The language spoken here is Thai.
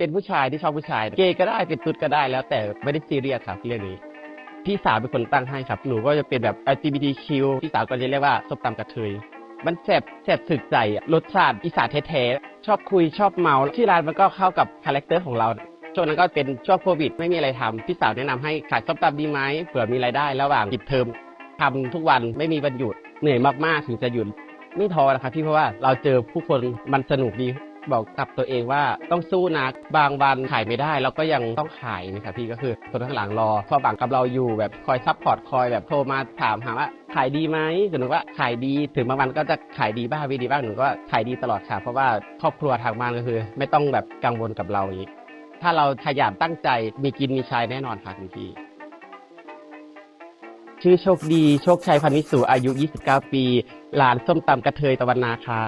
เป็นผู้ชายที่ชอบผู้ชาย เกย์ก็ได้เป็นตุ๊ดก็ได้แล้วแต่ไม่ได้ซีเรียสครับเรื่องนี้พี่สาวเป็นคนตั้งให้ครับ หนูก็จะเป็นแบบ LGBTQ พี่สาวก็จะเรียกว่าส้มตำกระเทย มันแสบแสบสึกใจรสชาติอีสานแท้ๆ ชอบคุยชอบเมาที่ร้านมันก็เข้ากับคาแรคเตอร์ของเรา ช่วงนั้นก็เป็นช่วงโควิด ไม่มีอะไรทำพี่สาวแนะนำให้ขายส้มตำดีไหมเผื่อมีรายได้ระหว่างปิดเทอมทำทุกวันไม่มีวันหยุดเหนื่อยมากๆถึงจะหยุดไม่ท้อนะครับพี่เพราะว่าเราเจอผู้คนมันสนุกดี บอกกับตัวเองว่าต้องสู้นะบางวันขายไม่ได้เราก็ยังต้องขายนะครับพี่ก็คือคนข้างหลังรอความหวังกับเราอยู่แบบคอยซัพพอร์ตคอยแบบโทรมาถามหาว่าขายดีไหมหนูว่าขายดีถึงบางวันก็จะขายดีบ้างไม่ดีบ้างหนูก็ขายดีตลอดค่ะ เพราะว่าครอบครัวทางบ้านก็คือ ไม่ต้องแบบกังวลกับเราอย่างนี้ถ้าเราขยันตั้งใจมีกินมีใช้แน่นอนค่ะคุณพี่ชื่อโชคดี โชคชัยพันวิสูอายุ 29 ปี หลานส้มตำกระเทยตะวันนาค่ะ